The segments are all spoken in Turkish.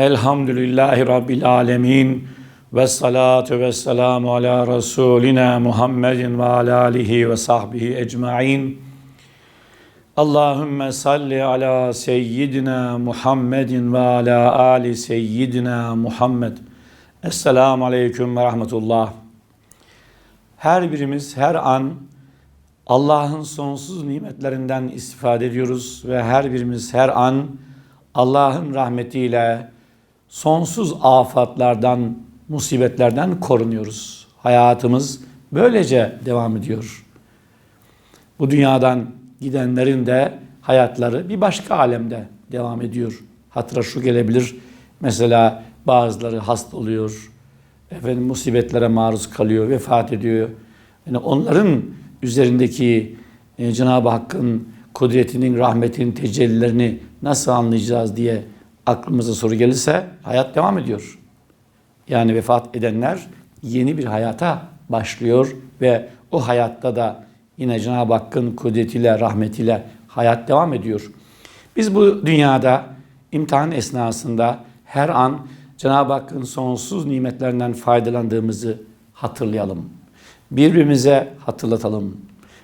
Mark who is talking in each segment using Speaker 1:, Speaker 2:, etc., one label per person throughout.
Speaker 1: Elhamdülillahi Rabbil Alemin ve salatu ve selamu ala Resulina Muhammedin ve ala alihi ve sahbihi ecma'in. Allahümme salli ala seyyidina Muhammedin ve ala ali seyyidina Muhammed. Esselamu aleyküm ve rahmetullah. Her birimiz her an Allah'ın sonsuz nimetlerinden istifade ediyoruz ve her birimiz her an Allah'ın rahmetiyle sonsuz afatlardan, musibetlerden korunuyoruz. Hayatımız böylece devam ediyor. Bu dünyadan gidenlerin de hayatları bir başka alemde devam ediyor. Hatıra şu gelebilir. Mesela bazıları hasta oluyor. Efendim musibetlere maruz kalıyor, vefat ediyor. Yani onların üzerindeki e, Cenab-ı Hakk'ın kudretinin, rahmetinin tecellilerini nasıl anlayacağız diye aklımıza soru gelirse hayat devam ediyor. Yani vefat edenler yeni bir hayata başlıyor ve o hayatta da yine Cenab-ı Hakk'ın kudretiyle, rahmetiyle hayat devam ediyor. Biz bu dünyada imtihan esnasında her an Cenab-ı Hakk'ın sonsuz nimetlerinden faydalandığımızı hatırlayalım. Birbirimize hatırlatalım.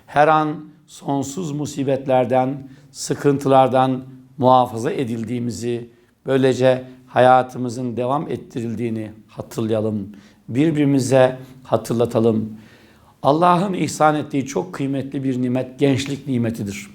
Speaker 1: Her an sonsuz musibetlerden, sıkıntılardan muhafaza edildiğimizi, böylece hayatımızın devam ettirildiğini hatırlayalım. Birbirimize hatırlatalım. Allah'ın ihsan ettiği çok kıymetli bir nimet gençlik nimetidir.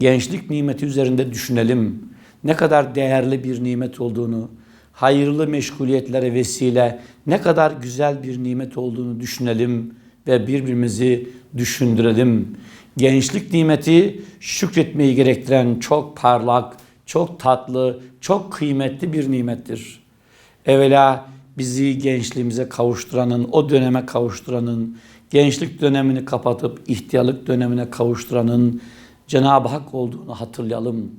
Speaker 1: Gençlik nimeti üzerinde düşünelim. Ne kadar değerli bir nimet olduğunu, hayırlı meşguliyetlere vesile ne kadar güzel bir nimet olduğunu düşünelim ve birbirimizi düşündürelim. Gençlik nimeti şükretmeyi gerektiren çok parlak, çok tatlı, çok kıymetli bir nimettir. Evvela bizi gençliğimize kavuşturanın, o döneme kavuşturanın, gençlik dönemini kapatıp ihtiyarlık dönemine kavuşturanın Cenab-ı Hak olduğunu hatırlayalım.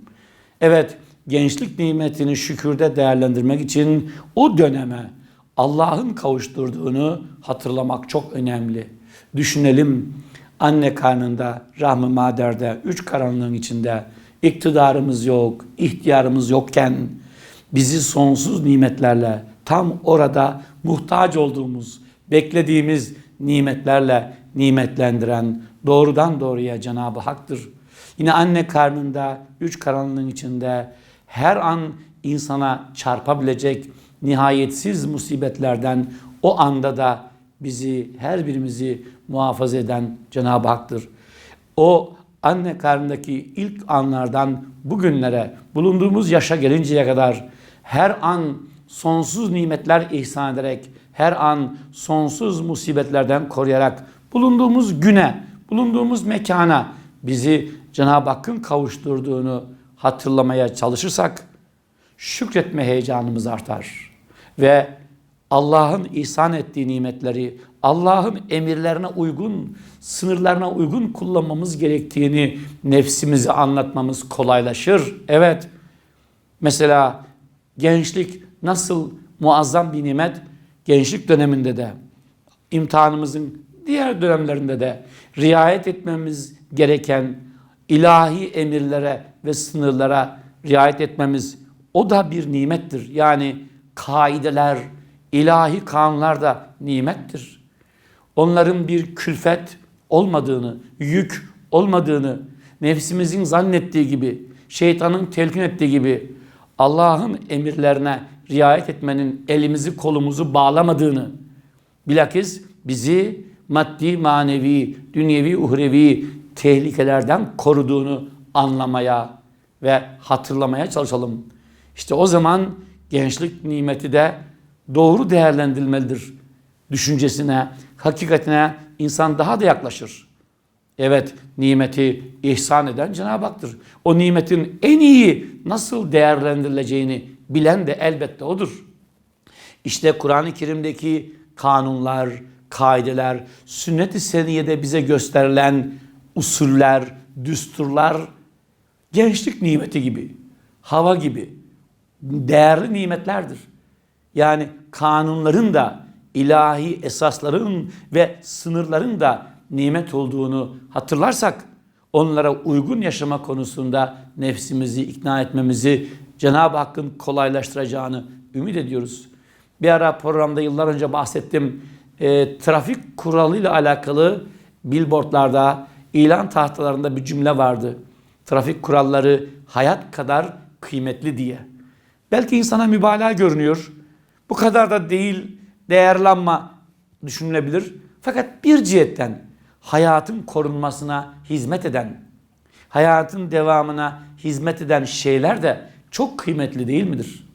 Speaker 1: Evet, gençlik nimetini şükürde değerlendirmek için o döneme Allah'ın kavuşturduğunu hatırlamak çok önemli. Düşünelim anne karnında, rahmi maderde, üç karanlığın içinde iktidarımız yok, ihtiyarımız yokken bizi sonsuz nimetlerle tam orada muhtaç olduğumuz, beklediğimiz nimetlerle nimetlendiren doğrudan doğruya Cenab-ı Hak'tır. Yine anne karnında, üç karanlığın içinde her an insana çarpabilecek nihayetsiz musibetlerden o anda da bizi, her birimizi muhafaza eden Cenab-ı Hak'tır. O anne karnındaki ilk anlardan bugünlere, bulunduğumuz yaşa gelinceye kadar her an sonsuz nimetler ihsan ederek, her an sonsuz musibetlerden koruyarak bulunduğumuz güne, bulunduğumuz mekana bizi Cenab-ı Hakk'ın kavuşturduğunu hatırlamaya çalışırsak şükretme heyecanımız artar. Ve Allah'ın ihsan ettiği nimetleri Allah'ın emirlerine uygun, sınırlarına uygun kullanmamız gerektiğini nefsimize anlatmamız kolaylaşır. Evet, mesela gençlik nasıl muazzam bir nimet, gençlik döneminde de, imtihanımızın diğer dönemlerinde de riayet etmemiz gereken ilahi emirlere ve sınırlara riayet etmemiz o da bir nimettir. Yani kaideler, ilahi kanunlar da nimettir. Onların bir külfet olmadığını, yük olmadığını, nefsimizin zannettiği gibi, şeytanın telkin ettiği gibi Allah'ın emirlerine riayet etmenin elimizi kolumuzu bağlamadığını, bilakis bizi maddi, manevi, dünyevi, uhrevi tehlikelerden koruduğunu anlamaya ve hatırlamaya çalışalım. İşte o zaman gençlik nimeti de doğru değerlendirilmelidir. Düşüncesine, hakikatine insan daha da yaklaşır. Evet, nimeti ihsan eden Cenab-ı Hak'tır. O nimetin en iyi nasıl değerlendirileceğini bilen de elbette O'dur. İşte Kur'an-ı Kerim'deki kanunlar, kaideler, sünnet-i seniyede bize gösterilen usuller, düsturlar gençlik nimeti gibi, hava gibi değerli nimetlerdir. Yani kanunların da ilahi esasların ve sınırların da nimet olduğunu hatırlarsak onlara uygun yaşama konusunda nefsimizi ikna etmemizi Cenab-ı Hakk'ın kolaylaştıracağını ümit ediyoruz. Bir ara programda yıllar önce bahsettim. E, trafik kuralıyla alakalı billboardlarda, ilan tahtalarında bir cümle vardı. Trafik kuralları hayat kadar kıymetli diye. Belki insana mübalağa görünüyor. Bu kadar da değil, değerlenme düşünülebilir. Fakat bir cihetten hayatın korunmasına hizmet eden, hayatın devamına hizmet eden şeyler de çok kıymetli değil midir?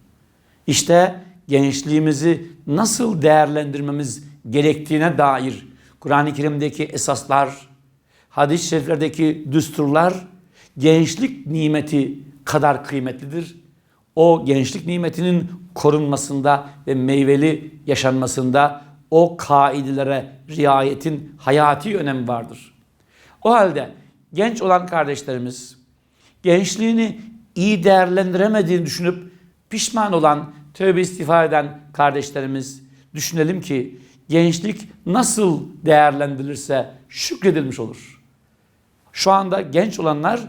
Speaker 1: İşte gençliğimizi nasıl değerlendirmemiz gerektiğine dair Kur'an-ı Kerim'deki esaslar, hadis-i şeriflerdeki düsturlar gençlik nimeti kadar kıymetlidir. O gençlik nimetinin korunmasında ve meyveli yaşanmasında o kaidelere riayetin hayati önemi vardır. O halde genç olan kardeşlerimiz gençliğini iyi değerlendiremediğini düşünüp pişman olan, tövbe istiğfar eden kardeşlerimiz düşünelim ki gençlik nasıl değerlendirilirse şükredilmiş olur. Şu anda genç olanlar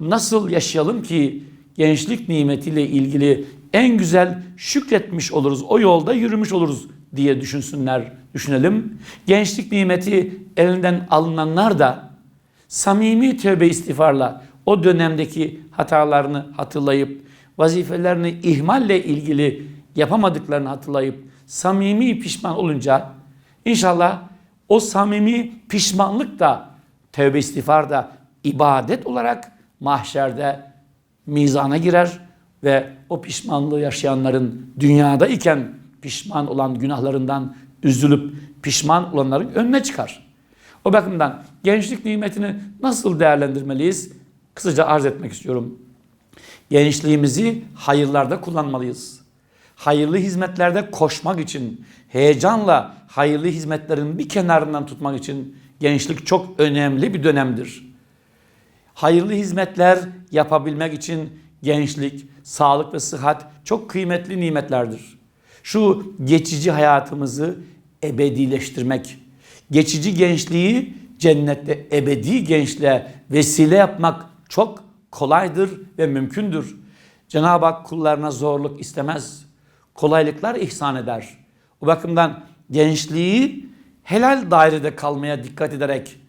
Speaker 1: nasıl yaşayalım ki gençlik nimetiyle ilgili en güzel şükretmiş oluruz, o yolda yürümüş oluruz diye düşünsünler, düşünelim. Gençlik nimeti elinden alınanlar da samimi tövbe istiğfarla o dönemdeki hatalarını hatırlayıp vazifelerini ihmalle ilgili yapamadıklarını hatırlayıp samimi pişman olunca inşallah o samimi pişmanlık da tövbe istiğfar da ibadet olarak mahşerde mizana girer ve o pişmanlığı yaşayanların dünyada iken pişman olan günahlarından üzülüp pişman olanların önüne çıkar. O bakımdan gençlik nimetini nasıl değerlendirmeliyiz? Kısaca arz etmek istiyorum. Gençliğimizi hayırlarda kullanmalıyız. Hayırlı hizmetlerde koşmak için, heyecanla hayırlı hizmetlerin bir kenarından tutmak için gençlik çok önemli bir dönemdir. Hayırlı hizmetler yapabilmek için gençlik, sağlık ve sıhhat çok kıymetli nimetlerdir. Şu geçici hayatımızı ebedileştirmek, geçici gençliği cennette ebedi gençliğe vesile yapmak çok kolaydır ve mümkündür. Cenab-ı Hak kullarına zorluk istemez. Kolaylıklar ihsan eder. O bakımdan gençliği helal dairede kalmaya dikkat ederek,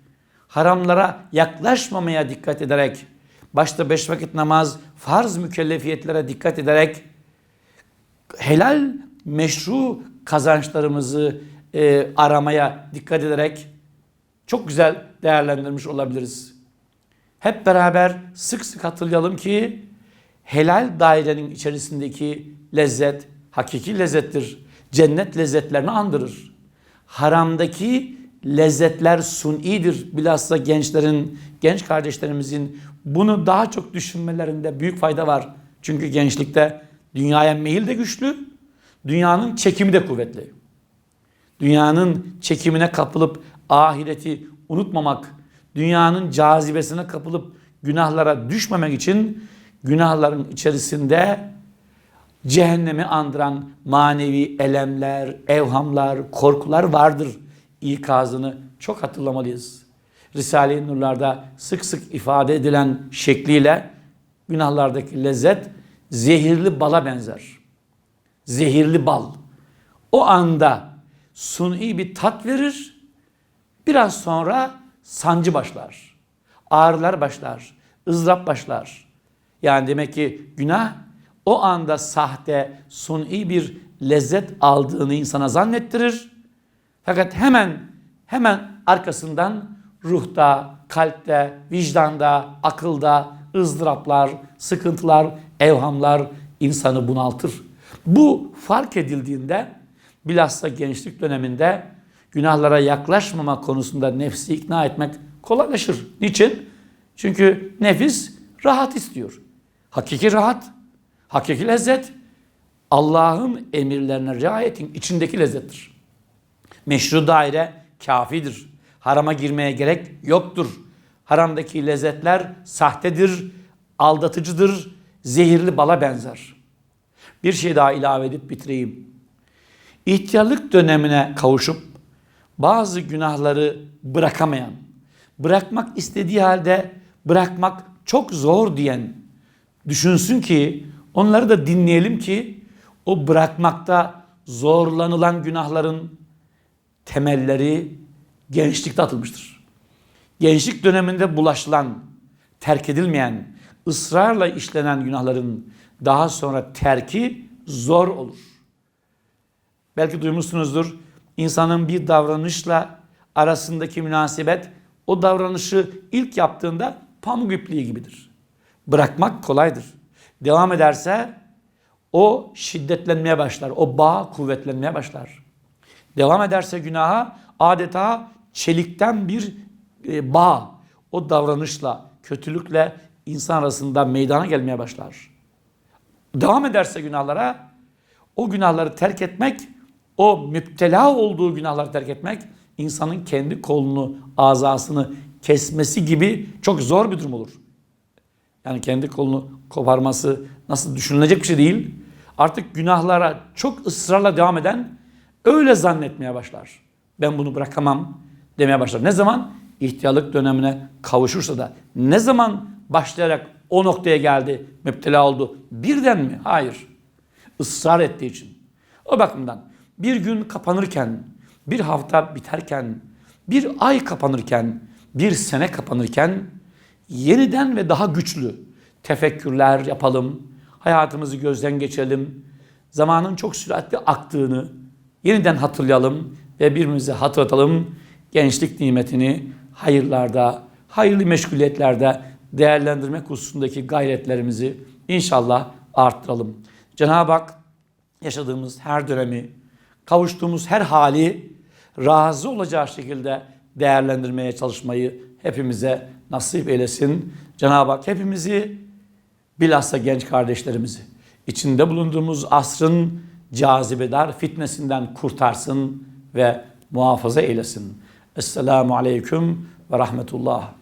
Speaker 1: haramlara yaklaşmamaya dikkat ederek, başta beş vakit namaz, farz mükellefiyetlere dikkat ederek, helal meşru kazançlarımızı e, aramaya dikkat ederek çok güzel değerlendirmiş olabiliriz. Hep beraber sık sık hatırlayalım ki helal dairenin içerisindeki lezzet hakiki lezzettir. Cennet lezzetlerini andırır. Haramdaki lezzetler sunidir. Bilhassa gençlerin, genç kardeşlerimizin bunu daha çok düşünmelerinde büyük fayda var. Çünkü gençlikte dünyaya meyil de güçlü, dünyanın çekimi de kuvvetli. Dünyanın çekimine kapılıp ahireti unutmamak, dünyanın cazibesine kapılıp günahlara düşmemek için günahların içerisinde cehennemi andıran manevi elemler, evhamlar, korkular vardır ikazını çok hatırlamalıyız. Risale-i Nurlar'da sık sık ifade edilen şekliyle günahlardaki lezzet zehirli bala benzer. Zehirli bal. O anda suni bir tat verir. Biraz sonra sancı başlar. Ağrılar başlar. ızdırap başlar. Yani demek ki günah o anda sahte, suni bir lezzet aldığını insana zannettirir. Fakat hemen hemen arkasından ruhta, kalpte, vicdanda, akılda ızdıraplar, sıkıntılar, evhamlar insanı bunaltır. Bu fark edildiğinde bilhassa gençlik döneminde günahlara yaklaşmama konusunda nefsi ikna etmek kolaylaşır. Niçin? Çünkü nefis rahat istiyor. Hakiki rahat, hakiki lezzet Allah'ın emirlerine riayetin içindeki lezzettir. Meşru daire kafidir. Harama girmeye gerek yoktur. Haramdaki lezzetler sahtedir, aldatıcıdır, zehirli bala benzer. Bir şey daha ilave edip bitireyim. İhtiyarlık dönemine kavuşup bazı günahları bırakamayan, bırakmak istediği halde bırakmak çok zor diyen düşünsün ki Onları da dinleyelim ki o bırakmakta zorlanılan günahların temelleri gençlikte atılmıştır. Gençlik döneminde bulaşılan, terk edilmeyen, ısrarla işlenen günahların daha sonra terki zor olur. Belki duymuşsunuzdur. İnsanın bir davranışla arasındaki münasebet o davranışı ilk yaptığında pamuk ipliği gibidir. Bırakmak kolaydır. Devam ederse o şiddetlenmeye başlar. O bağ kuvvetlenmeye başlar. Devam ederse günaha adeta çelikten bir e, bağ o davranışla, kötülükle insan arasında meydana gelmeye başlar. Devam ederse günahlara o günahları terk etmek, o müptela olduğu günahları terk etmek insanın kendi kolunu, azasını kesmesi gibi çok zor bir durum olur. Yani kendi kolunu koparması nasıl düşünülecek bir şey değil. Artık günahlara çok ısrarla devam eden öyle zannetmeye başlar. Ben bunu bırakamam demeye başlar. Ne zaman? İhtiyarlık dönemine kavuşursa da. Ne zaman başlayarak o noktaya geldi, müptela oldu? Birden mi? Hayır. Israr ettiği için. O bakımdan bir gün kapanırken, bir hafta biterken, bir ay kapanırken, bir sene kapanırken yeniden ve daha güçlü tefekkürler yapalım. Hayatımızı gözden geçirelim. Zamanın çok süratli aktığını yeniden hatırlayalım ve birbirimize hatırlatalım. Gençlik nimetini hayırlarda, hayırlı meşguliyetlerde değerlendirmek hususundaki gayretlerimizi inşallah arttıralım. Cenab-ı Hak yaşadığımız her dönemi, kavuştuğumuz her hali razı olacağı şekilde değerlendirmeye çalışmayı hepimize nasip eylesin. Cenab-ı Hak hepimizi bilhassa genç kardeşlerimizi içinde bulunduğumuz asrın cazibedar fitnesinden kurtarsın ve muhafaza eylesin. Esselamu Aleyküm ve Rahmetullah.